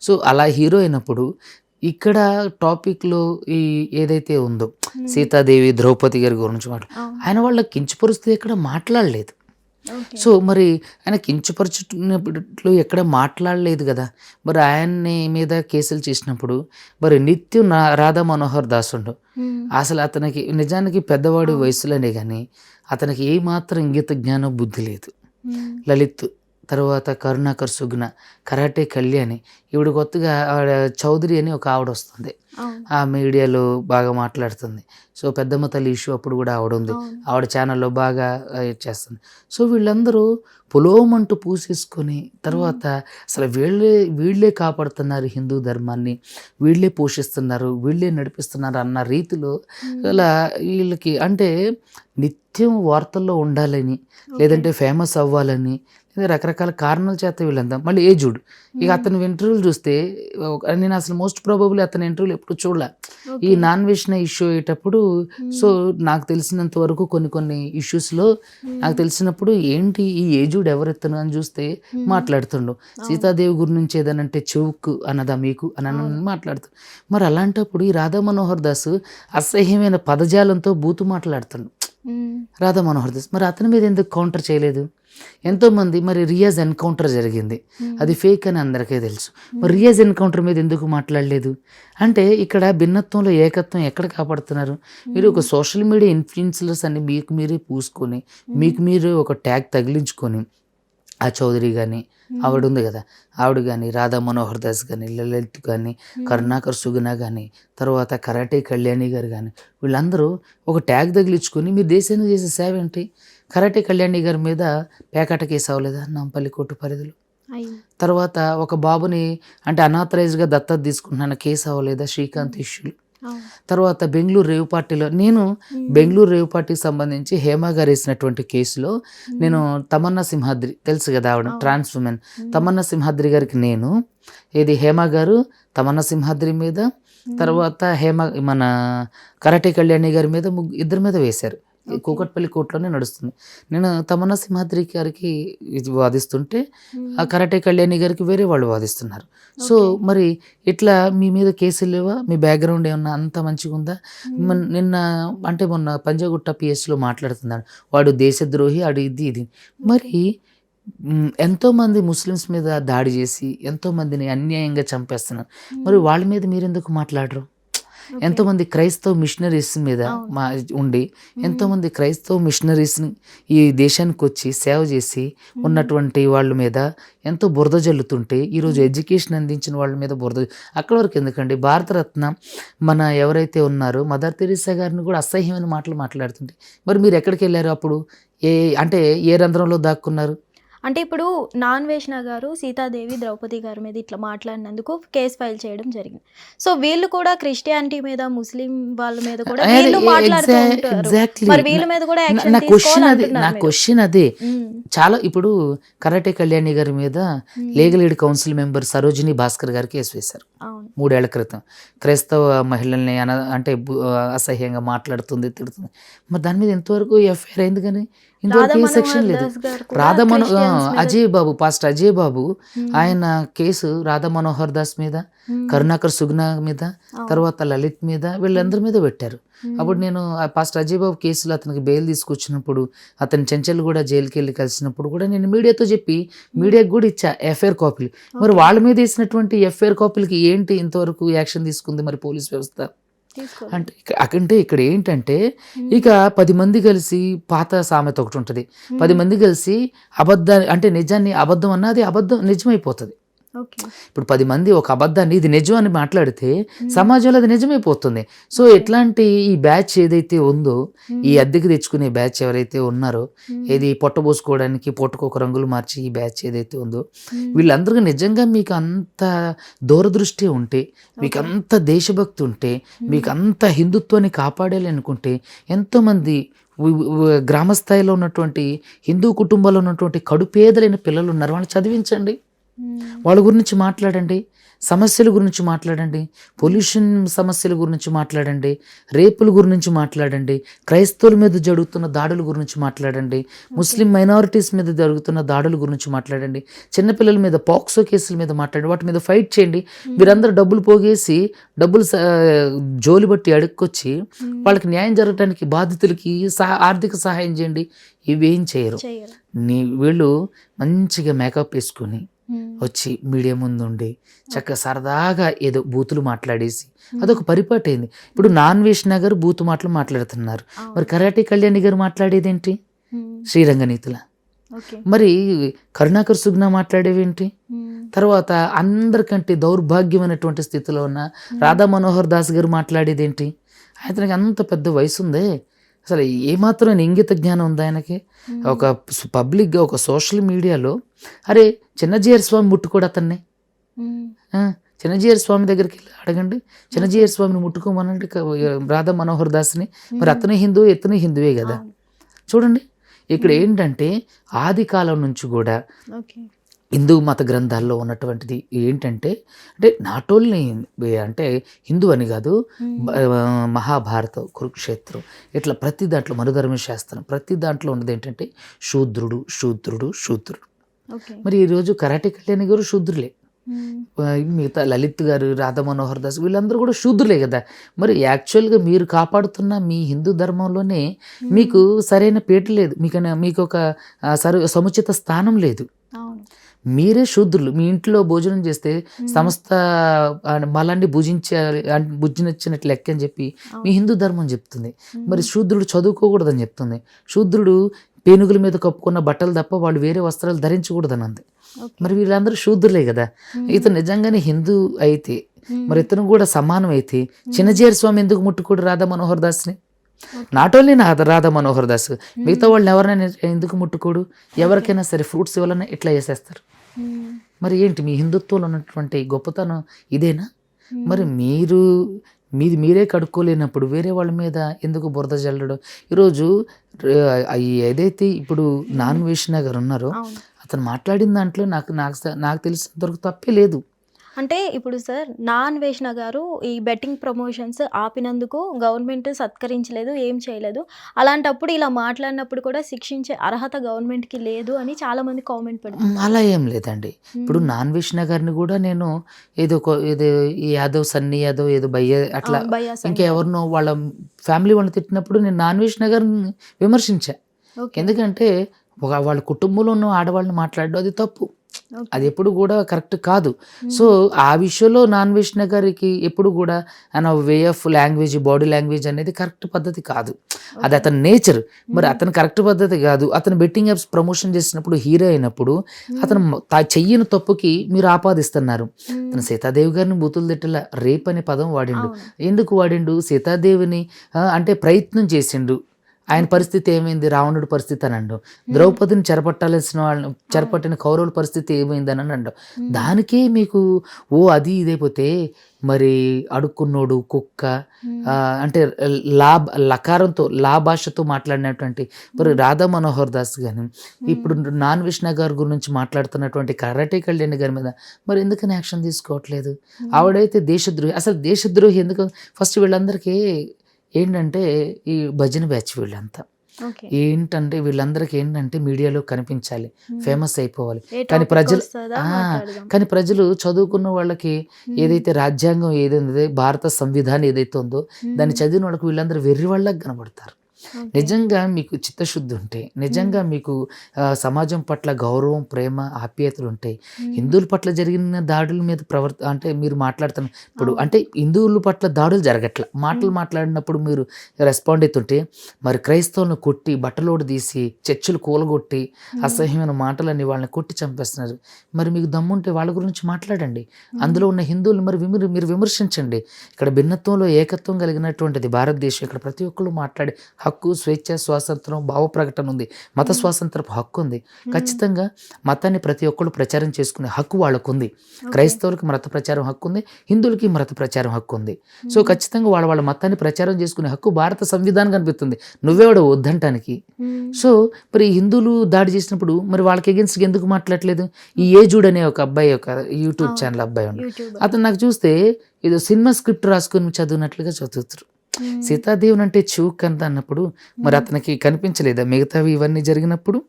So అలా hero అయినప్పుడు ఇక్కడ టాపిక్లో ఈ ఏదైతే ఉందో సీతాదేవి ద్రౌపది గారి గురించి మాట్లాడు. ఆయన వాళ్ళ కించపరుస్తూ ఎక్కడ మాట్లాడలేదు. సో మరి ఆయన కించపరచుతున్నప్పుడు ఎక్కడ మాట్లాడలేదు కదా మరి ఆయన్ని మీద కేసులు చేసినప్పుడు మరి నిత్యం నా రాధా మనోహర్ దాస్ ఉండు. అసలు అతనికి నిజానికి పెద్దవాడి వయసులోనే కానీ అతనికి ఏమాత్రం ఇంగిత జ్ఞానం బుద్ధి లేదు. లలిత్ తర్వాత కరుణాకర్ సుగ్న కరాటే కళ్యాణి ఈవిడ కొత్తగా ఆవిడ చౌదరి అని ఒక ఆవిడ వస్తుంది. ఆ మీడియాలో బాగా మాట్లాడుతుంది. సో పెద్దమ్మ తల్లి ఇష్యూ అప్పుడు కూడా ఆవిడ ఉంది. ఆవిడ ఛానల్లో బాగా చేస్తుంది. సో వీళ్ళందరూ పొలోమంటూ పూసేసుకొని తర్వాత అసలు వీళ్ళే వీళ్ళే కాపాడుతున్నారు హిందూ ధర్మాన్ని వీళ్ళే పోషిస్తున్నారు వీళ్ళే నడిపిస్తున్నారు అన్న రీతిలో అలా వీళ్ళకి అంటే నిత్యం వార్తల్లో ఉండాలని లేదంటే ఫేమస్ అవ్వాలని రకరకాల కారణాల చేత వీళ్ళంతా మళ్ళీ ఏజుడ్ ఇక అతని ఇంటర్వ్యూలు చూస్తే నేను అసలు మోస్ట్ ప్రాబబుల్ అతని ఇంటర్వ్యూలు ఎప్పుడు చూడలే. ఈ నాన్ వెజ్ ఇష్యూ అయ్యేటప్పుడు సో నాకు తెలిసినంత వరకు కొన్ని కొన్ని ఇష్యూస్లో నాకు తెలిసినప్పుడు ఏంటి ఈ ఏజుడ్ ఎవరెత్తను అని చూస్తే మాట్లాడుతుండు. సీతాదేవి గురించి ఏదనంటే చెవుకు అన్నదా మీకు? అని అని మాట్లాడుతూ. మరి అలాంటప్పుడు ఈ రాధా మనోహర్ దాస్ అసహ్యమైన పదజాలంతో బూతు మాట్లాడుతుండు. రాధా మనోహర్ దాస్. మరి అతని మీద ఎందుకు కౌంటర్ చేయలేదు? ఎంతోమంది మరి రియాజ్ ఎన్కౌంటర్ జరిగింది. అది ఫేక్ అని అందరికీ తెలుసు. మరి రియాజ్ ఎన్కౌంటర్ మీద ఎందుకు మాట్లాడలేదు? అంటే ఇక్కడ భిన్నత్వంలో ఏకత్వం ఎక్కడ కాపాడుతున్నారు? మీరు ఒక సోషల్ మీడియా ఇన్ఫ్లుయెన్సర్స్ అని మీకు మీరే పూసుకొని మీకు మీరు ఒక ట్యాగ్ తగిలించుకొని ఆ చౌదరి కానీ ఆవిడ ఉంది కదా? ఆవిడ కానీ రాధా మనోహర్ దాస్ కానీ లలిత్ కానీ కరుణాకర్ సుగుణ కానీ తర్వాత కరాటే కళ్యాణి గారు కానీ వీళ్ళందరూ ఒక ట్యాగ్ తగిలించుకొని మీ దేశానికి చేసే సేవ ఏంటి? కరాటే కళ్యాణి గారి మీద పేకాట కేసు అవ్వలేదా? నాంపల్లి కోర్టు పరిధిలో. తర్వాత ఒక బాబుని అంటే అనాథరైజ్గా దత్తత తీసుకుంటున్న కేసు అవ్వలేదా? శ్రీకాంత్ ఇష్యూలు. తర్వాత బెంగళూరు రేవు పార్టీలో నేను బెంగళూరు రేవు పార్టీకి సంబంధించి హేమ గారు వేసినటువంటి కేసులో నేను తమన్నా సింహాద్రి తెలుసు కదా ఆవిడ ట్రాన్స్ ఉమెన్ తమన్నా సింహాద్రి గారికి నేను ఇది హేమ గారు తమన్నా సింహాద్రి మీద తర్వాత హేమ మన కరాటే కళ్యాణి గారి మీద ముగ్గు ఇద్దరి మీద వేశారు. కూకట్పల్లి కోర్టులోనే నడుస్తుంది. నేను తమన్నా సింహాద్రి గారికి ఇది వాదిస్తుంటే ఆ కరాటే కళ్యాణి గారికి వేరే వాళ్ళు వాదిస్తున్నారు. సో మరి ఇట్లా మీ మీద కేసులు లేవా? మీ బ్యాక్గ్రౌండ్ ఏమన్నా అంత మంచిగా ఉందా? మన- నిన్న అంటే మొన్న పంజాగుట్ట పిఎస్లో మాట్లాడుతున్నాడు. వాడు దేశద్రోహి అడు ఇది ఇది. మరి మ్, ఎంతో మంది ముస్లిమ్స్ మీద దాడి చేసి ఎంతో మందిని అన్యాయంగా చంపేస్తున్నారు. మరి వాళ్ళ మీద మీరు ఎందుకు మాట్లాడరు? ఎంతో మంది క్రైస్తవ మిషనరీస్ మీద మా ఉండి ఎంతో మంది క్రైస్తవ మిషనరీస్ని ఈ దేశానికి వచ్చి సేవ చేసి ఉన్నటువంటి వాళ్ళ మీద ఎంతో బురద జల్లుతుంటే ఈరోజు ఎడ్యుకేషన్ అందించిన వాళ్ళ మీద బురద అక్కడ వరకు ఎందుకండి? భారతరత్న మన ఎవరైతే ఉన్నారో మదర్ తెరీసా గారిని కూడా అసహ్యమైన మాటలు మాట్లాడుతుంటే మరి మీరు ఎక్కడికి వెళ్ళారు అప్పుడు? ఏ అంటే ఏ రంధ్రంలో దాక్కున్నారు? అంటే ఇప్పుడు నాన్ వేష్ణ గారు సీతాదేవి ద్రౌపది గారి మీద ఇట్లా మాట్లాడినందుకు కేసు ఫైల్ చేయడం జరిగింది. సో వీళ్ళు కూడా క్రిస్టియానిటీ మీద ముస్లిం వాళ్ళ మీద కూడా వీళ్ళు మాట్లాడుతూ ఉంటారు. మరి వీళ్ళ మీద కూడా నా- యాక్షన్ నా క్వశ్చన్ అదే. చాలా ఇప్పుడు కరాటే కళ్యాణి గారి మీద legal aid council member Sarojini Bhaskar గారికి కేసు వేశారు. మూడేళ్ళ క్రితం. క్రైస్తవ మహిళల్ని అన అంటే అసహ్యంగా మాట్లాడుతుంది తిడుతుంది. మరి దాని మీద ఎంతవరకు ఎఫ్ఐఆర్ అయింది కానీ? ఇంతవరకు ఏ సెక్షన్ లేదు. రాధా మనో అజయ్ బాబు పాస్టర్ అజయ్ బాబు ఆయన కేసు రాధా మనోహర్ దాస్ మీద కరుణాకర్ సుగ్నా మీద తర్వాత లలిత్ మీద వీళ్ళందరి మీద పెట్టారు. అప్పుడు నేను ఆ పాస్టర్ అజయ్ బాబు కేసులో అతనికి బెయిల్ తీసుకొచ్చినప్పుడు అతని చెంచల్ కూడా జైలుకి వెళ్ళి కలిసినప్పుడు కూడా నేను మీడియాతో చెప్పి మీడియాకి కూడా ఇచ్చా ఎఫ్ఐఆర్ కాపీలు. మరి వాళ్ళ మీద వేసినటువంటి ఎఫ్ఐఆర్ కాపీలకి ఏంటి ఇంతవరకు యాక్షన్ తీసుకుంది మరి పోలీస్ వ్యవస్థ? అంటే అంటే ఇక్కడ ఏంటంటే ఇక పది మంది కలిసి పాత సామెత ఒకటి ఉంటుంది. పది మంది కలిసి అబద్ధాన్ని అంటే నిజాన్ని అబద్ధం అన్నది అబద్ధం నిజమైపోతుంది. ఇప్పుడు పది మంది ఒక అబద్ధాన్ని ఇది నిజం అని మాట్లాడితే సమాజంలో అది నిజమైపోతుంది సో ఎట్లాంటి ఈ బ్యాచ్ ఏదైతే ఉందో ఈ అద్దెకి తెచ్చుకునే బ్యాచ్ ఎవరైతే ఉన్నారో ఏది పొట్టబోసుకోవడానికి పొట్టకొక రంగులు మార్చి ఈ బ్యాచ్ ఏదైతే ఉందో వీళ్ళందరికీ నిజంగా మీకు అంత దూరదృష్టి ఉంటే మీకు అంత దేశభక్తి ఉంటే మీకు అంత హిందుత్వాన్ని కాపాడాలి అనుకుంటే ఎంతోమంది వి- వి- గ్రామ స్థాయిలో ఉన్నటువంటి హిందూ కుటుంబాల్లో ఉన్నటువంటి కడుపేదలైన పిల్లలు ఉన్నారు. వాళ్ళని చదివించండి. వాళ్ళ గురించి మాట్లాడండి సమస్యల గురించి మాట్లాడండి పొల్యూషన్ సమస్యల గురించి మాట్లాడండి రేపుల గురించి మాట్లాడండి క్రైస్తవుల మీద జరుగుతున్న దాడుల గురించి మాట్లాడండి ముస్లిం మైనారిటీస్ మీద జరుగుతున్న దాడుల గురించి మాట్లాడండి చిన్నపిల్లల మీద పాక్సో కేసుల మీద మాట్లాడండి వాటి మీద ఫైట్ చేయండి. మీరందరూ డబ్బులు పోగేసి డబ్బులు జోలి బట్టి అడుక్కొచ్చి వాళ్ళకి న్యాయం జరగడానికి బాధితులకి సహా ఆర్థిక సహాయం చేయండి. ఇవేం చేయరు. నీ వీళ్ళు మంచిగా మేకప్ వేసుకుని. వచ్చి మీడియా ముందు ఉండి చక్కగా సరదాగా ఏదో బూతులు మాట్లాడేసి అదొక పరిపాటి అయింది ఇప్పుడు నాన్ వేష్ నగర్ బూతు మాటలు మాట్లాడుతున్నారు. మరి కరాటే కళ్యాణి గారు మాట్లాడేదేంటి? ఉమ్. శ్రీరంగనీతుల మరి కరుణాకర్ సుగ్న మాట్లాడేవేంటి. తర్వాత అందరికంటే దౌర్భాగ్యమైనటువంటి స్థితిలో ఉన్న రాధా మనోహర్ దాస్ గారు మాట్లాడేదేంటి? అతనికి అంత పెద్ద వయసు ఉందే అసలు ఏమాత్రం ఇంగిత జ్ఞానం ఉందా ఆయనకి? ఒక పబ్లిక్గా ఒక సోషల్ మీడియాలో అరే చిన్నజీయర్ స్వామి ముట్టుకోడు అతన్ని. చిన్నజీయర్ స్వామి దగ్గరికి వెళ్ళి అడగండి. చిన్నజీయర్ స్వామిని ముట్టుకోమనండి రాధా మనోహర్ దాస్ని. మరి అతను హిందూ ఇతను హిందువే కదా. చూడండి ఇక్కడ ఏంటంటే ఆది కాలం నుంచి కూడా ఓకే. హిందూ మత గ్రంథాల్లో ఉన్నటువంటిది ఏంటంటే అంటే నాట్ ఓన్లీ అంటే హిందూ అని కాదు మహాభారతం కురుక్షేత్రం ఇట్లా ప్రతి దాంట్లో మనుధర్మ శాస్త్రం ప్రతి దాంట్లో ఉన్నది ఏంటంటే శూద్రుడు శూద్రుడు శూద్రుడు. మరి ఈరోజు కరాటే కళ్యాణి గారు శూద్రులే. మిగతా లలిత్ గారు రాధా మనోహర్ దాస్ వీళ్ళందరూ కూడా శూద్రులే కదా. మరి యాక్చువల్గా మీరు కాపాడుతున్న మీ హిందూ ధర్మంలోనే మీకు సరైన పేట లేదు. మీకు మీకు ఒక సరు సముచిత స్థానం లేదు. మీరే శూద్రులు. మీ ఇంట్లో భోజనం చేస్తే సమస్త మలాన్ని భుజించాలి భుజించినట్లు లెక్క అని చెప్పి మీ హిందూ ధర్మం చెప్తుంది. మరి శూద్రుడు చదువుకోకూడదని చెప్తుంది. శూద్రుడు పేనుగుల మీద కప్పుకున్న బట్టలు తప్ప వాళ్ళు వేరే వస్త్రాలు ధరించకూడదని అంది. మరి వీళ్ళందరూ శూద్రులే కదా. ఇతను నిజంగానే హిందూ అయితే. మరి ఇతను కూడా సమానం అయితే చిన్నజీయర్ స్వామి ఎందుకు ముట్టుకోడు రాధా మనోహర్ దాస్ని. నాట్ ఓన్లీ నా రాధా మనోహర్ దాస్ మిగతా వాళ్ళని ఎవరైనా ఎందుకు ముట్టుకోడు? ఎవరికైనా సరే ఫ్రూట్స్ ఇవ్వాలన్నా ఇట్లా చేసేస్తారు ఉమ్. మరి ఏంటి? మీ హిందుత్వంలో ఉన్నటువంటి గొప్పతనం ఇదేనా? ఉమ్. మరి మీరు మీది మీరే కడుక్కోలేనప్పుడు వేరే వాళ్ళ మీద ఎందుకు బురద జల్లడం? ఈరోజు ఏదైతే ఇప్పుడు నాన్ వేషణ గారు ఉన్నారో అతను మాట్లాడిన దాంట్లో నాకు నాకు నాకు తెలిసినంతవరకు తప్పే లేదు. అంటే ఇప్పుడు సార్ నాన్ వేష్ణ గారు ఈ బెట్టింగ్ ప్రమోషన్స్ ఆపినందుకు గవర్నమెంట్ సత్కరించలేదు ఏం చేయలేదు. అలాంటప్పుడు ఇలా మాట్లాడినప్పుడు కూడా శిక్షించే అర్హత గవర్నమెంట్కి లేదు అని చాలా మంది కామెంట్ పెడతారు మ్, అలా ఏం లేదండి. ఇప్పుడు నాన్ వేషణ గారిని కూడా నేను ఏదో ఏదో యాదవ్ సన్నీ యాదవ్ ఏదో బయ్య అట్లా అవును, బయ్యాస్ అని. ఇంకా ఎవరినో వాళ్ళ ఫ్యామిలీ వాళ్ళని తిట్టినప్పుడు నేను నాన్ వేషణ గారిని విమర్శించా. ఎందుకంటే ఒక వాళ్ళ కుటుంబంలో ఉన్న ఆడవాళ్ళని మాట్లాడడం అది తప్పు. అది ఎప్పుడు కూడా కరెక్ట్ కాదు. సో ఆ విషయంలో నాన్ వేషణ గారికి ఎప్పుడు కూడా ఆయన way of language body language అనేది కరెక్ట్ పద్ధతి కాదు. అది అతని నేచర్. మరి అతను కరెక్ట్ పద్ధతి కాదు. అతను బెట్టింగ్ యాప్స్ ప్రమోషన్ చేసినప్పుడు హీరో అయినప్పుడు అతను తా చెయ్యని తప్పుకి మీరు ఆపాదిస్తున్నారు. అతను సీతాదేవి గారిని బూతులు తిట్టలా రేప్ అనే పదం వాడిండు. ఎందుకు వాడిండు? సీతాదేవిని అంటే ప్రయత్నం చేసిండు. ఆయన పరిస్థితి ఏమైంది? రావణుడి పరిస్థితి అని అండు. ద్రౌపదిని చెరపట్టాల్సిన వాళ్ళని చెరపట్టిన కౌరవుల పరిస్థితి ఏమైందని అని అండు. దానికే మీకు ఓ అది ఇదైపోతే మరి అడుక్కున్నోడు కుక్క అంటే లాభ లకారంతో లా భాషతో మాట్లాడినటువంటి మరి రాధా మనోహర్ దాస్ కానీ ఇప్పుడు నాన్ విష్ణు గారి గురించి మాట్లాడుతున్నటువంటి కరాటే కళ్యాణి గారి మీద మరి ఎందుకని యాక్షన్ తీసుకోవట్లేదు? ఆవిడైతే దేశద్రోహి అసలు దేశద్రోహి ఎందుకు? ఫస్ట్ వీళ్ళందరికీ ఏంటంటే ఈ భజన బ్యాచ్ వీళ్ళంతా. ఏంటంటే వీళ్ళందరికీ ఏంటంటే మీడియాలో కనిపించాలి ఫేమస్ అయిపోవాలి. కానీ ప్రజలు. కానీ ప్రజలు చదువుకున్న వాళ్ళకి ఏదైతే రాజ్యాంగం ఏదైతే భారత సంవిధానం ఏదైతే ఉందో దాన్ని చదివిన వాళ్ళకి వీళ్ళందరూ వెర్రి వాళ్ళకి కనబడతారు. నిజంగా మీకు చిత్తశుద్ధి ఉంటే నిజంగా మీకు సమాజం పట్ల గౌరవం ప్రేమ ఆప్యాయతలు ఉంటాయి హిందువుల పట్ల జరిగిన దాడుల మీద ప్రవర్త అంటే మీరు మాట్లాడుతున్న ఇప్పుడు అంటే హిందువుల పట్ల దాడులు జరగట్ల. మాటలు మాట్లాడినప్పుడు మీరు రెస్పాండ్ అవుతుంటే మరి క్రైస్తవులను కొట్టి బట్టలోడు తీసి చర్చిలు కూలగొట్టి అసహ్యమైన మాటలని వాళ్ళని కొట్టి చంపేస్తున్నారు. మరి మీకు దమ్ముంటే వాళ్ళ గురించి మాట్లాడండి. అందులో ఉన్న హిందువులు మరి విమర్ మీరు విమర్శించండి. ఇక్కడ భిన్నత్వంలో ఏకత్వం కలిగినటువంటిది భారతదేశం. ఇక్కడ ప్రతి ఒక్కళ్ళు మాట్లాడే హక్కు స్వేచ్ఛ స్వాతంత్రం భావ ప్రకటన ఉంది. మత స్వాతంత్రపు హక్కు ఉంది. ఖచ్చితంగా మతాన్ని ప్రతి ఒక్కళ్ళు ప్రచారం చేసుకునే హక్కు వాళ్ళకు ఉంది. క్రైస్తవులకి మత ప్రచారం హక్కు ఉంది. హిందువులకి మత ప్రచారం హక్కు ఉంది. సో ఖచ్చితంగా వాళ్ళ వాళ్ళ మతాన్ని ప్రచారం చేసుకునే హక్కు భారత సంవిధానం కనిపిస్తుంది. నువ్వెవడ వద్దంటానికి. సో మరి హిందువులు దాడి చేసినప్పుడు మరి వాళ్ళకి ఎగెన్స్ట్ ఎందుకు మాట్లాడలేదు ఈ ఏజుడ్ అనే ఒక అబ్బాయి ఒక యూట్యూబ్. ఛానల్ అబ్బాయి యూట్యూబ్. అతను నాకు చూస్తే ఏదో సినిమా స్క్రిప్ట్ రాసుకుని చదివినట్లుగా చదువుతారు. సీతాదేవుని అంటే చూక్ అంత అన్నప్పుడు మరి అతనికి కనిపించలేదా? మిగతావి ఇవన్నీ జరిగినప్పుడు?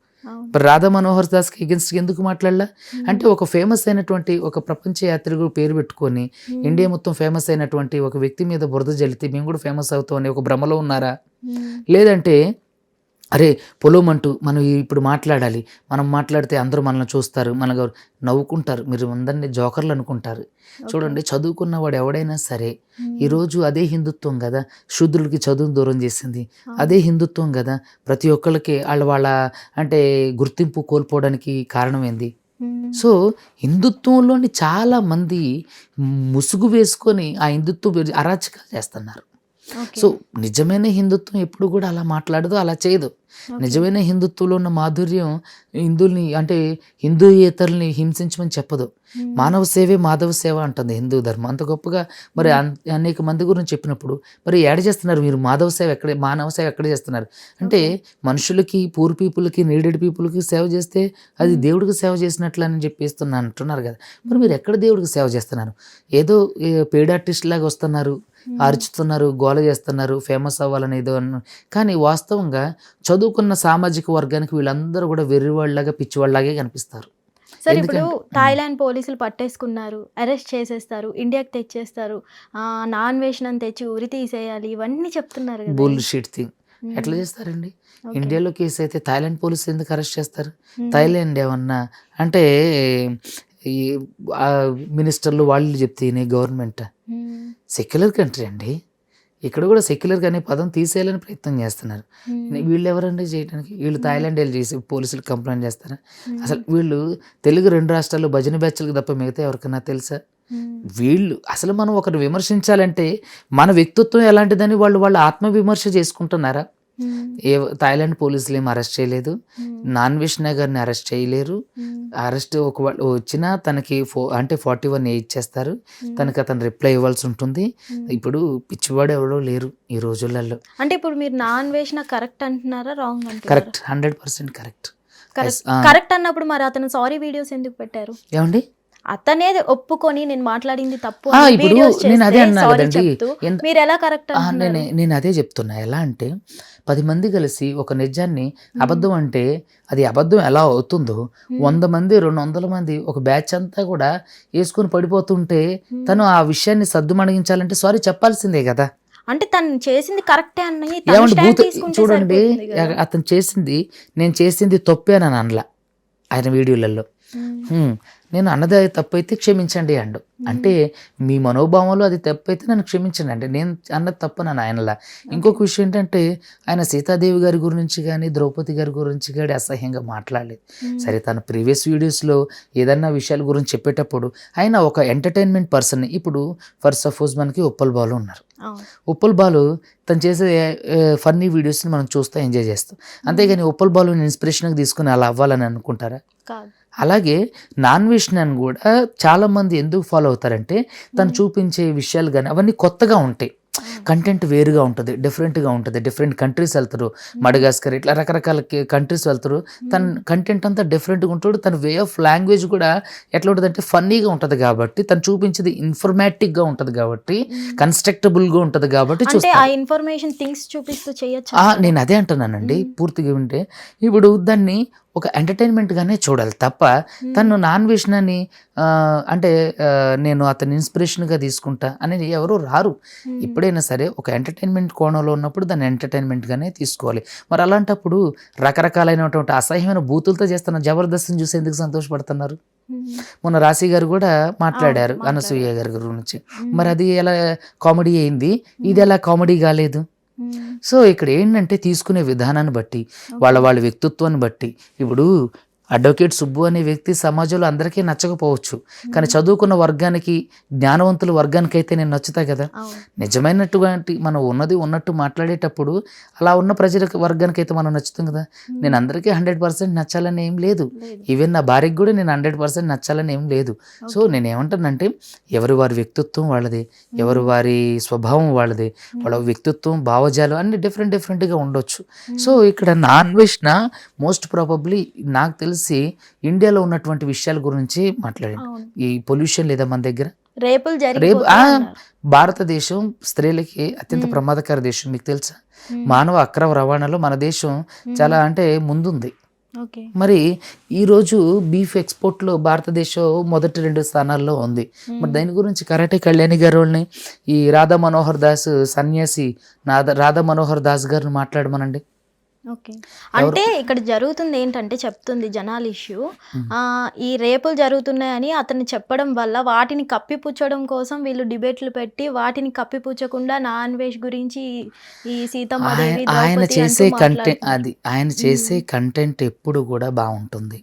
మరి రాధా మనోహర్ దాస్కి ఎగెన్స్ట్ ఎందుకు మాట్లాడలా? అంటే ఒక ఫేమస్ అయినటువంటి ఒక ప్రపంచ యాత్రికుడు పేరు పెట్టుకొని ఇండియా మొత్తం ఫేమస్ అయినటువంటి ఒక వ్యక్తి మీద బురద జల్లితే మేము కూడా ఫేమస్ అవుతాం అనే ఒక భ్రమలో ఉన్నారా? లేదంటే అరే పొలం అంటూ మనం ఇప్పుడు మాట్లాడాలి. మనం మాట్లాడితే అందరూ మనల్ని చూస్తారు మన నవ్వుకుంటారు. మీరు అందరినీ జోకర్లు అనుకుంటారు. చూడండి చదువుకున్న వాడు ఎవడైనా సరే ఈరోజు అదే హిందుత్వం కదా శూద్రులకి చదువును దూరం చేసింది. అదే హిందుత్వం కదా ప్రతి ఒక్కళ్ళకి వాళ్ళ వాళ్ళ అంటే గుర్తింపు కోల్పోవడానికి కారణం ఏంది? సో హిందుత్వంలోని చాలా మంది ముసుగు వేసుకొని ఆ హిందుత్వం అరాచకాలు చేస్తున్నారు. సో నిజమైన హిందుత్వం ఎప్పుడు కూడా అలా మాట్లాడదు అలా చేయదు. నిజమైన హిందుత్వంలో ఉన్న మాధుర్యం హిందువుల్ని అంటే హిందూయేతరుల్ని హింసించమని చెప్పదు. మానవ సేవే మాధవ సేవ అంటుంది హిందూ ధర్మం. అంత గొప్పగా మరి అన్- అనేక మంది గురించి చెప్పినప్పుడు మరి ఏడ చేస్తున్నారు మీరు మాధవ సేవ ఎక్కడ మానవ సేవ ఎక్కడ చేస్తున్నారు? అంటే మనుషులకి పూర్ పీపుల్కి నీడెడ్ పీపుల్కి సేవ చేస్తే అది దేవుడికి సేవ చేసినట్లు అని చెప్పేస్తున్నా అంటున్నారు కదా. మరి మీరు ఎక్కడ దేవుడికి సేవ చేస్తున్నారు? ఏదో పేడ్ ఆర్టిస్ట్ లాగా వస్తున్నారు. అరుచుతున్నారు గోల చేస్తున్నారు ఫేమస్ అవ్వాలని ఏదో కానీ వాస్తవంగా చదువుకున్న సామాజిక వర్గానికి వీళ్ళందరూ కూడా వెర్రివాళ్ళలాగా పిచ్చివాళ్ళలాగే కనిపిస్తారు. సరే ఇప్పుడు థాయిలాండ్ పోలీసులు పట్టేసుకున్నారు అరెస్ట్ చేసేస్తారు ఇండియాకి తెచ్చేస్తారు నాన్ వేషణం తెచ్చి ఉరి తీసేయాలి ఇవన్నీ చెప్తున్నారు బుల్ షీట్ థింగ్. ఎట్లా చేస్తారండి. ఇండియాలో కేసు అయితే థాయిలాండ్ పోలీసులు ఎందుకు అరెస్ట్ చేస్తారు. థాయిలాండ్ ఏమన్నా? అంటే ఈ మినిస్టర్లు వాళ్ళు చెప్తే గవర్నమెంట్. సెక్యులర్ కంట్రీ అండి ఇక్కడ కూడా సెక్యులర్ అనే పదం తీసేయాలని ప్రయత్నం చేస్తున్నారు. వీళ్ళు ఎవరండి చేయడానికి వీళ్ళు థాయిలాండ్ వెళ్ళి చేసి పోలీసులు కంప్లైంట్ చేస్తారా. అసలు వీళ్ళు తెలుగు రెండు రాష్ట్రాల్లో భజన బ్యాచ్లకు తప్ప మిగతా ఎవరికైనా తెలుసా. వీళ్ళు అసలు మనం ఒకరిని విమర్శించాలంటే మన వ్యక్తిత్వం ఎలాంటిదని వాళ్ళు వాళ్ళు ఆత్మవిమర్శ చేసుకుంటున్నారా. ఏ థాయిలాండ్ పోలీసులు ఏం అరెస్ట్ చేయలేదు మ్మ్. నాన్ విష్ణు గారిని అరెస్ట్ చేయలేరు మ్మ్. అరెస్ట్ ఒక వచ్చినా తనకి ఫో అంటే ఫార్టీ వన్ ఏ ఇచ్చేస్తారు మ్మ్. తనకి అతను రిప్లై ఇవ్వాల్సి ఉంటుంది. ఇప్పుడు పిచ్చివాడు ఎవరో లేరు ఈ రోజులలో అంటే ఇప్పుడు మీరు నాన్ వేషణ కరెక్ట్ అంటున్నారా wrong correct hundred percent correct. Correct అన్నప్పుడు మరి అతను సారీ వీడియోస్ ఎందుకు పెట్టారు ఏమండి అతనే ఒప్పుకొని నేను మాట్లాడింది తప్పు అని ఇప్పుడు నేను అదే అన్నా కదండి. మీరు ఎలా కరెక్ట్ నేను నేను అదే చెప్తున్నా. ఎలా అంటే పది మంది కలిసి ఒక నిజాన్ని అబద్ధం అంటే అది అబద్ధం ఎలా అవుతుందో వంద మంది రెండు వందల మంది ఒక బ్యాచ్ అంతా కూడా వేసుకొని పడిపోతుంటే తను ఆ విషయాన్ని సద్దుమణిగించాలంటే సారీ చెప్పాల్సిందే కదా. అంటే తను చేసింది కరెక్టే అని తీసుకుంటే చూడండి. అతను చేసింది నేను చేసింది తప్పేనని అనలా ఆయన వీడియోలలో. మ్మ్. "హ్మ్, నేను అన్నది అది తప్పైతే క్షమించండి అండు. అంటే మీ మనోభావంలో అది తప్పైతే నన్ను క్షమించండి అంటే నేను అన్నది తప్పు నన్ను ఆయనలా ఇంకొక విషయం ఏంటంటే ఆయన సీతాదేవి గారి గురించి కానీ ద్రౌపది గారి గురించి కానీ అసహ్యంగా మాట్లాడలేదు. సరే తన ప్రీవియస్ వీడియోస్లో ఏదన్నా విషయాల గురించి చెప్పేటప్పుడు ఆయన ఒక ఎంటర్టైన్మెంట్ పర్సన్. ఇప్పుడు ఫర్ సపోజ్ మనకి ఉప్పల్ బాలు ఉన్నారు. ఉప్పల్ బాలు తను చేసే ఫన్నీ వీడియోస్ని మనం చూస్తూ ఎంజాయ్ చేస్తాం. అంతేగాని ఉప్పల్ బాలుని ఇన్స్పిరేషన్గా తీసుకుని అలా అవ్వాలని అనుకుంటారా? అలాగే నాన్ విష్ణుని కూడా చాలా మంది ఎందుకు ఫాలో అవుతారంటే తను చూపించే విషయాలు కానీ అవన్నీ కొత్తగా ఉంటాయి. కంటెంట్ వేరుగా ఉంటుంది డిఫరెంట్గా ఉంటుంది. డిఫరెంట్ కంట్రీస్ వెళ్తారు. మడగాస్కర్ ఇట్లా రకరకాల కంట్రీస్ వెళ్తారు. తన కంటెంట్ అంతా డిఫరెంట్గా ఉంటాడు. తన వే ఆఫ్ లాంగ్వేజ్ కూడా ఎట్లా ఉంటుంది అంటే ఫన్నీగా ఉంటుంది కాబట్టి తను చూపించేది ఇన్ఫర్మేటివ్గా ఉంటుంది కాబట్టి కన్స్ట్రక్టబుల్గా ఉంటుంది కాబట్టి చూస్తాం. ఆ ఇన్ఫర్మేషన్ థింగ్స్ చూపిస్తూ చేయొచ్చు? నేను అదే అంటున్నానండి. పూర్తిగా వింటే ఇప్పుడు దాన్ని ఒక ఎంటర్టైన్మెంట్గానే చూడాలి తప్ప తను నాన్ విష్ణుని అంటే నేను అతని ఇన్స్పిరేషన్గా తీసుకుంటా అనేది ఎవరు రారు. ఎప్పుడైనా సరే ఒక ఎంటర్టైన్మెంట్ కోణంలో ఉన్నప్పుడు దాన్ని ఎంటర్టైన్మెంట్గానే తీసుకోవాలి. మరి అలాంటప్పుడు రకరకాలైనటువంటి అసహ్యమైన బూతులతో చేస్తున్న జబర్దస్త్ని చూసి ఎందుకు సంతోషపడుతున్నారు? మొన్న రాశి గారు కూడా మాట్లాడారు మాట్లాడారు. అనసూయ గారి గురించి. మరి అది ఎలా కామెడీ అయింది? ఇది ఎలా కామెడీ కాలేదు? సో ఇక్కడ ఏంటంటే తీసుకునే విధానాన్ని బట్టి వాళ్ళ వాళ్ళ వ్యక్తిత్వాన్ని బట్టి ఇప్పుడు అడ్వకేట్ సుబ్బు అనే వ్యక్తి సమాజంలో అందరికీ నచ్చకపోవచ్చు. కానీ చదువుకున్న వర్గానికి జ్ఞానవంతుల వర్గానికి అయితే నేను నచ్చుతా కదా. నిజమైనటువంటి మనం ఉన్నది ఉన్నట్టు మాట్లాడేటప్పుడు అలా ఉన్న ప్రజల వర్గానికి అయితే మనం నచ్చుతాం కదా. నేను అందరికీ హండ్రెడ్ పర్సెంట్ నచ్చాలని ఏం లేదు. ఈవెన్ నా భార్యకి కూడా నేను హండ్రెడ్ పర్సెంట్ నచ్చాలని ఏం లేదు. సో నేను ఏమంటానంటే ఎవరి వారి వ్యక్తిత్వం వాళ్ళది. ఎవరి వారి స్వభావం వాళ్ళది. వాళ్ళ వ్యక్తిత్వం భావజాలం అన్ని డిఫరెంట్ డిఫరెంట్గా ఉండొచ్చు. సో ఇక్కడ నాన్ వెజ్ నా మోస్ట్ ప్రాబబ్లీ నాకు తెలిసి ఇండియాలో ఉన్నటువంటి విషయాల గురించి మాట్లాడండి. ఈ పొల్యూషన్ లేదా మన దగ్గర? రేపులు రేపు అన్నారు. భారతదేశం స్త్రీలకి అత్యంత. ప్రమాదకర దేశం మీకు తెలుసా. మానవ అక్రమ రవాణాలో మన దేశం. చాలా అంటే ముందుంది. ఓకే. మరి ఈరోజు బీఫ్ ఎక్స్పోర్ట్లో భారతదేశం మొదటి రెండు స్థానాల్లో ఉంది. మరి దాని గురించి కరాటే కళ్యాణి గారు వాళ్ళని ఈ రాధా మనోహర్ దాస్ సన్యాసి రాధా మనోహర్ దాస్ గారిని మాట్లాడమనండి. ఓకే. అంటే ఇక్కడ జరుగుతుంది ఏంటంటే చెప్తుంది జనాల ఇష్యూ. ఈ రేపులు జరుగుతున్నాయని అతను చెప్పడం వల్ల వాటిని కప్పిపుచ్చడం కోసం వీళ్ళు డిబేట్లు పెట్టి వాటిని కప్పిపుచ్చకుండా నాన్ వెజ్ గురించి ఈ సీతమ్మ ఆయన చేసే కంటెంట్. అది ఆయన చేసే కంటెంట్ ఎప్పుడు కూడా బాగుంటుంది.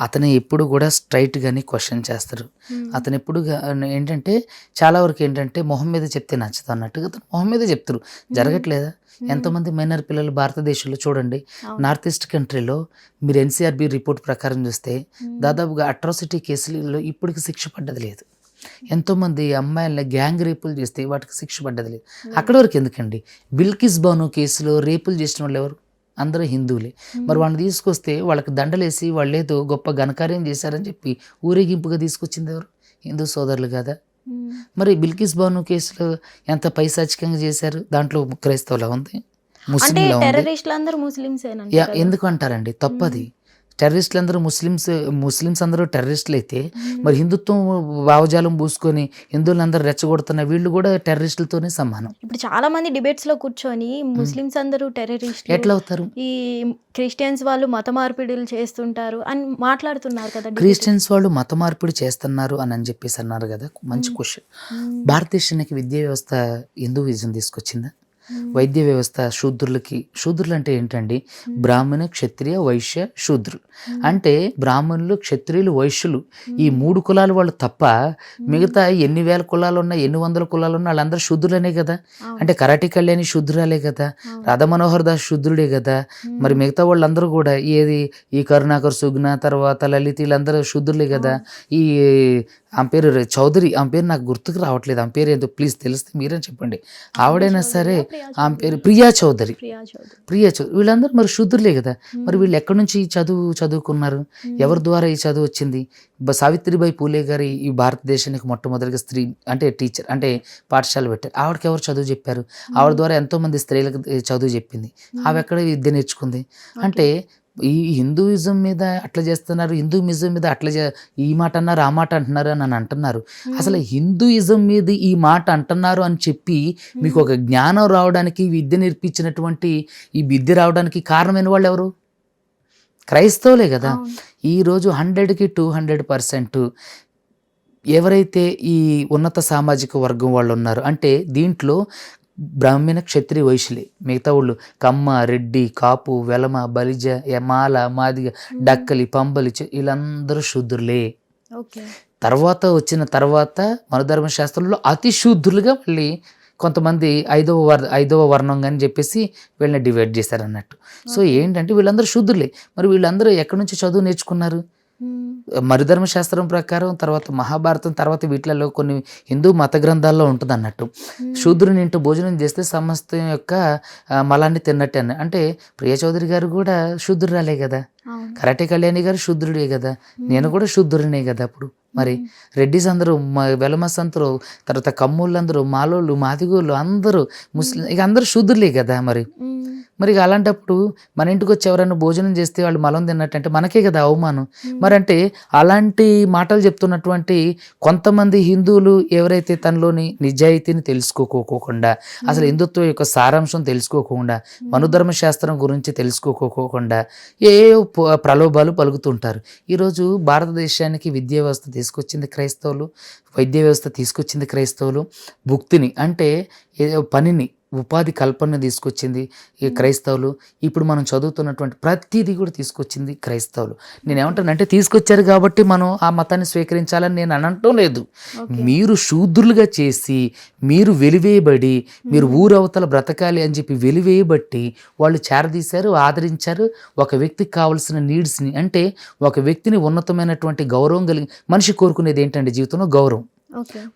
అతను ఎప్పుడు కూడా స్ట్రైట్ గాని క్వశ్చన్ చేస్తారు. మ్మ్. అతను ఎప్పుడు ఏంటంటే చాలా వరకు ఏంటంటే మొహం మీద చెప్తే నచ్చదు అన్నట్టుగా అతను మొహం మీద చెప్తారు. జరగట్లేదా? ఎంతోమంది మైనర్ పిల్లలు భారతదేశంలో చూడండి. నార్త్ ఈస్ట్ కంట్రీలో మీరు ఎన్సీఆర్బి రిపోర్ట్ ప్రకారం చూస్తే. దాదాపుగా అట్రాసిటీ కేసులలో ఇప్పటికి శిక్ష పడ్డది లేదు. ఎంతోమంది అమ్మాయిలని గ్యాంగ్ రేపులు చేస్తే వాటికి శిక్ష పడ్డది లేదు. అక్కడ వరకు ఎందుకండి? బిల్కిస్ బాను కేసులో రేపులు చేసిన వాళ్ళు ఎవరు? అందరూ హిందువులే. మరి వాళ్ళని తీసుకొస్తే వాళ్ళకి దండలేసి వాళ్ళు ఏదో గొప్ప ఘనకార్యం చేశారని చెప్పి ఊరేగింపుగా తీసుకొచ్చింది ఎవరు? హిందూ సోదరులు కదా. మరి బిల్కిస్ బాను కేసులో ఎంత పైశాచికంగా చేశారు? దాంట్లో క్రైస్తవులా ఉంది? ముస్లింలా ఉంది? ఎందుకు అంటారండి? తప్పది. టెర్రరిస్టులు అందరూ ముస్లిమ్స్ ముస్లిమ్స్ అందరూ టెర్రరిస్టులు అయితే మరి హిందుత్వం భావజాలం పూసుకొని హిందువులందరూ రెచ్చగొడుతున్న వీళ్ళు కూడా టెర్రరిస్టులతోనే సమానం ఇప్పుడు చాలా మంది డిబేట్స్లో కూర్చొని ముస్లిమ్స్ అందరూ టెర్రరిస్ట్ ఎట్లా అవుతారు ఈ క్రిస్టియన్స్ వాళ్ళు మత మార్పిడులు చేస్తుంటారు అని మాట్లాడుతున్నారు కదా. క్రిస్టియన్స్ వాళ్ళు మత మార్పిడి చేస్తున్నారు అని అని చెప్పేసి అన్నారు కదా మంచి క్వశ్చన్. భారతదేశానికి విద్యా వ్యవస్థ హిందూయిజం తీసుకొచ్చిందా. వైద్య వ్యవస్థ శూద్రులకి శూద్రులు అంటే ఏంటండి బ్రాహ్మణ క్షత్రియ వైశ్య శూద్రులు. అంటే బ్రాహ్మణులు క్షత్రియులు వైశ్యులు ఈ మూడు కులాలు వాళ్ళు తప్ప మిగతా ఎన్ని వేల కులాలు ఉన్నా ఎన్ని వందల కులాలు ఉన్నా వాళ్ళందరూ శూద్రులనే కదా. అంటే కరాటి కళ్యాణి శూద్రురాలే కదా. రాధా మనోహర్ దాస్ శూద్రుడే కదా? మరి మిగతా వాళ్ళందరూ కూడా ఏది? ఈ కరుణాకర్ సుగ్న తర్వాత లలిత వీళ్ళందరూ శూద్రులే కదా? ఈ ఆమె పేరు చౌదరి ఆమె పేరు నాకు గుర్తుకు రావట్లేదు. ఆమె పేరు ఏంటో ప్లీజ్ తెలిస్తే మీరే చెప్పండి. ఆవిడైనా సరే ఆమె పేరు ప్రియా చౌదరి. ప్రియా చౌదరి. వీళ్ళందరూ మరి శూద్రులే కదా. మరి వీళ్ళు ఎక్కడి నుంచి ఈ చదువు చదువుకున్నారు? ఎవరి ద్వారా ఈ చదువు వచ్చింది? సావిత్రిబాయి పూలే గారి ఈ భారతదేశానికి మొట్టమొదటిగా స్త్రీ అంటే టీచర్ అంటే పాఠశాల పెట్టారు. ఆవిడకి ఎవరు చదువు చెప్పారు? ఆవిడ ద్వారా ఎంతో మంది స్త్రీలకు చదువు చెప్పింది. ఆమె ఎక్కడ విద్య నేర్చుకుంది? అంటే ఈ హిందూయిజం మీద అట్లా చేస్తున్నారు హిందూయిజం మీద అట్లా చే- ఈ మాట అన్నారు ఆ మాట అంటున్నారు అని అని అంటున్నారు. అసలు హిందూయిజం మీద ఈ మాట అంటున్నారు అని చెప్పి మీకు ఒక జ్ఞానం రావడానికి విద్య నేర్పించినటువంటి ఈ విద్య రావడానికి కారణమైన వాళ్ళు ఎవరు? క్రైస్తవులే కదా. అవును. ఈ రోజు హండ్రెడ్కి టూ హండ్రెడ్ పర్సెంట్ ఎవరైతే ఈ ఉన్నత సామాజిక వర్గం వాళ్ళు ఉన్నారు అంటే దీంట్లో బ్రాహ్మణ క్షత్రియ వైశ్యులే. మిగతా వాళ్ళు కమ్మ రెడ్డి కాపు వెలమ బలిజ యమాల మాదిగ డక్కలి పంబలి వీళ్ళందరూ శూద్రులే. ఓకే. తర్వాత వచ్చిన తర్వాత మనధర్మ శాస్త్రంలో అతి శూద్రులుగా మళ్ళీ కొంతమంది ఐదవ వర్ ఐదవ వర్ణం అని చెప్పేసి వీళ్ళని డివైడ్ చేశారు అన్నట్టు సో ఏంటంటే వీళ్ళందరూ శూద్రులే. మరి వీళ్ళందరూ ఎక్కడి నుంచి చదువు నేర్చుకున్నారు? మ్మ్. మరుధర్మ శాస్త్రం ప్రకారం తర్వాత మహాభారతం తర్వాత వీటిలలో కొన్ని హిందూ మత గ్రంథాల్లో ఉంటుంది అన్నట్టు శూద్రుని ఇంటూ భోజనం చేస్తే సమస్తం యొక్క మలాన్ని తిన్నట్టే అంటే ప్రియ చౌదరి గారు కూడా శూద్రురాలే కదా. కరాటే కళ్యాణి గారు శూద్రుడే కదా. నేను కూడా శూద్రుడినే కదా అప్పుడు. మరి రెడ్డిస్ అందరూ వెలమస్ అందరూ తర్వాత కమ్ముళ్ళు మాలోళ్ళు మాదిగోళ్ళు అందరూ ముస్లిం ఇక అందరూ శూద్రులే కదా మరి. మరి అలాంటప్పుడు మన ఇంటికి వచ్చి ఎవరైనా భోజనం చేస్తే వాళ్ళు మలం తిన్నట్టంటే మనకే కదా అవమానం. మరి అంటే అలాంటి మాటలు చెప్తున్నటువంటి కొంతమంది హిందువులు ఎవరైతే తనలోని నిజాయితీని తెలుసుకోకోకుండా అసలు హిందుత్వం యొక్క సారాంశం తెలుసుకోకుండా మనుధర్మ శాస్త్రం గురించి తెలుసుకోకోకుండా ఏ ప్రలోభాలు పలుకుతుంటారు. ఈరోజు భారతదేశానికి విద్యా వ్యవస్థ తీసుకొచ్చింది క్రైస్తవులు వైద్య వ్యవస్థ తీసుకొచ్చింది క్రైస్తవులు భుక్తిని అంటే పనిని ఉపాధి కల్పన తీసుకొచ్చింది ఈ క్రైస్తవులు. ఇప్పుడు మనం చదువుతున్నటువంటి ప్రతిదీ కూడా తీసుకొచ్చింది క్రైస్తవులు. నేను ఏమంటానంటే తీసుకొచ్చారు కాబట్టి మనం ఆ మతాన్ని స్వీకరించాలని నేను అనటం లేదు. మీరు శూద్రులుగా చేసి మీరు వెలివేయబడి మీరు ఊరవతల బ్రతకాలి అని చెప్పి వెలివేయబట్టి వాళ్ళు చేరదీశారు ఆదరించారు. ఒక వ్యక్తికి కావలసిన నీడ్స్ని అంటే ఒక వ్యక్తిని ఉన్నతమైనటువంటి గౌరవం కలిగి మనిషి కోరుకునేది ఏంటంటే జీవితంలో గౌరవం.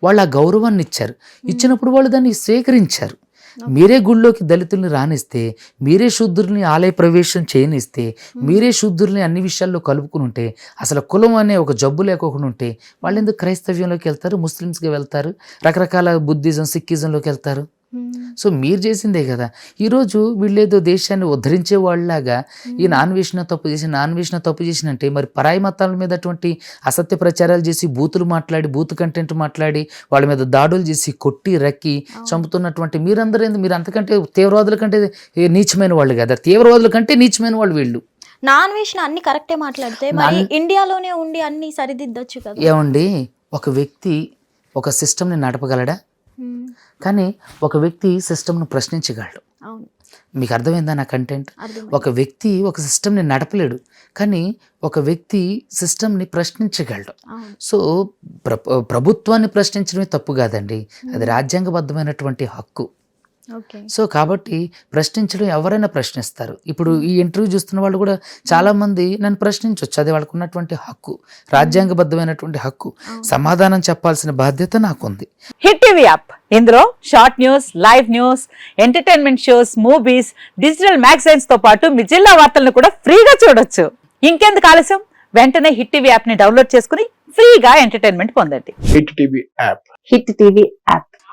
వాళ్ళు ఆ గౌరవాన్ని ఇచ్చారు. ఇచ్చినప్పుడు వాళ్ళు దాన్ని స్వీకరించారు. మీరే గుళ్ళోకి దళితుల్ని రానిస్తే మీరే శుద్ధుల్ని ఆలయ ప్రవేశం చేయనిస్తే మీరే శుద్ధుల్ని అన్ని విషయాల్లో కలుపుకుని ఉంటే అసలు కులం అనే ఒక జబ్బు లేకోకుండా ఉంటే వాళ్ళు ఎందుకు క్రైస్తవ్యంలోకి వెళ్తారు ముస్లిమ్స్కి వెళ్తారు రకరకాల బుద్ధిజం సిక్కిజంలోకి వెళ్తారు? సో మీరు చేసిందే కదా. ఈరోజు వీళ్ళేదో దేశాన్ని ఉద్ధరించే వాళ్ళలాగా ఈ నాన్ వేసిన తప్పు చేసి నాన్ వేసిన తప్పు చేసినంటే మరి పరాయి మతాల మీద అటువంటి అసత్య ప్రచారాలు చేసి బూతులు మాట్లాడి బూత్ కంటెంట్ మాట్లాడి వాళ్ళ మీద దాడులు చేసి కొట్టి రక్కి చంపుతున్నటువంటి మీరందరూ ఏంది? మీరు అంతకంటే తీవ్రవాదుల కంటే నీచమైన వాళ్ళు కదా? తీవ్రవాదుల కంటే నీచమైన వాళ్ళు వీళ్ళు. నాన్ వేసిన అన్ని కరెక్టే మాట్లాడితే మరి ఇండియాలోనే ఉండి అన్ని సరిదిద్దొచ్చు కదా. ఏమండి? ఒక వ్యక్తి ఒక సిస్టమ్ని నడపగలడా? మ్మ్. కానీ ఒక వ్యక్తి సిస్టమ్ను ప్రశ్నించగలడు. మీకు అర్థమైందా నా కంటెంట్ ఒక వ్యక్తి ఒక సిస్టమ్ని నడపలేడు కానీ ఒక వ్యక్తి సిస్టమ్ని ప్రశ్నించగలడు. సో ప్ర ప్రభుత్వాన్ని ప్రశ్నించడమే తప్పు కాదండి. అది రాజ్యాంగబద్ధమైనటువంటి హక్కు. సో కాబట్టి ప్రశ్నించడం ఎవరైనా ప్రశ్నిస్తారు. ఇప్పుడు ఈ ఇంటర్వ్యూ చూస్తున్న వాళ్ళు కూడా చాలా మంది నన్ను ప్రశ్నించవచ్చు అది వాళ్ళకు ఉన్నటువంటి హక్కు రాజ్యాంగబద్ధమైనటువంటి హక్కు సమాధానం చెప్పాల్సిన బాధ్యత నాకుంది. Hit TV app. ఇందులో short news live news entertainment shows movies digital మ్యాగజైన్స్తో పాటు మీ జిల్లా వార్తలను కూడా ఫ్రీగా చూడొచ్చు. ఇంకెందుకు ఆలస్యం? వెంటనే హిట్ టీవీ యాప్ని డౌన్లోడ్ చేసుకుని ఫ్రీగా ఎంటర్టైన్మెంట్ పొందండి. Hit TV app. Hit TV app.